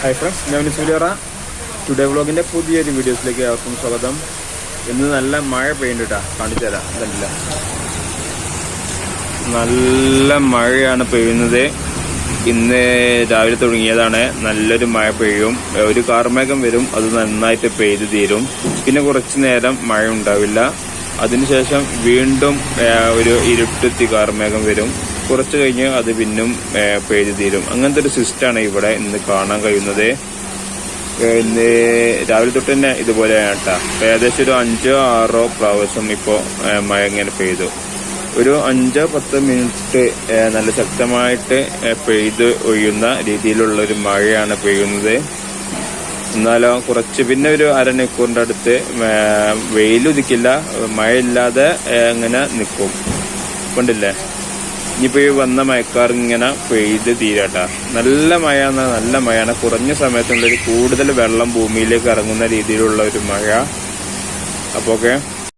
Hi friends ഞാൻ സുലിയറ today വ്ളോഗിന്റെ പുതിയൊരു വീഡിയോസിലേക്ക് അവർക്കും സ്വാഗതം. ഇന്ന് നല്ല മഴ പെയ്യുന്നുണ്ട് കാണിച്ചു തരാം. നല്ല മഴയാണ് പെയ്യുന്നത്. ഇന്ന് രാവിലെ തുടങ്ങിയതാണ്. നല്ലൊരു മഴ പെയ്യും. ഒരു കാർമേഘം വരും. അത് നന്നായിട്ട് പെയ്ത് തീരും. പിന്നെ കുറച്ച് നേരം മഴ ഉണ്ടാവില്ല. അതിനുശേഷം വീണ്ടും ഒരു ഇരുട്ടെത്തി കാർമേഘം വരും. കുറച്ച് കഴിഞ്ഞ് അത് പിന്നും പെയ്ത് തീരും. അങ്ങനത്തെ ഒരു സിസ്റ്റമാണ് ഇവിടെ ഇന്ന് കാണാൻ കഴിയുന്നത്. ഇന്ന് രാവിലെ തൊട്ട് തന്നെ ഇതുപോലെയാണ് കേട്ടോ. ഏകദേശം ഒരു അഞ്ചോ ആറോ പ്രാവശ്യം ഇപ്പോൾ മഴ ഇങ്ങനെ പെയ്തു. ഒരു അഞ്ചോ പത്തോ മിനിറ്റ് നല്ല ശക്തമായിട്ട് പെയ്ത് ഒഴിയുന്ന രീതിയിലുള്ള ഒരു മഴയാണ് പെയ്യുന്നത്. എന്നാലോ കുറച്ച് പിന്നെ ഒരു അരമണിക്കൂറിന്റെ അടുത്ത് വെയിലുദിക്കില്ല മഴയില്ലാതെ അങ്ങനെ നിൽക്കും കണ്ടില്ലേ? ഇനിയിപ്പോ ഈ വന്ന മഴക്കാർ ഇങ്ങനെ പെയ്ത് തീരാട്ട. നല്ല മഴയാണ് നല്ല മഴയാണ്. കുറഞ്ഞ സമയത്തുള്ളിൽ കൂടുതൽ വെള്ളം ഭൂമിയിലേക്ക് ഇറങ്ങുന്ന രീതിയിലുള്ള ഒരു മഴ. അപ്പോൾ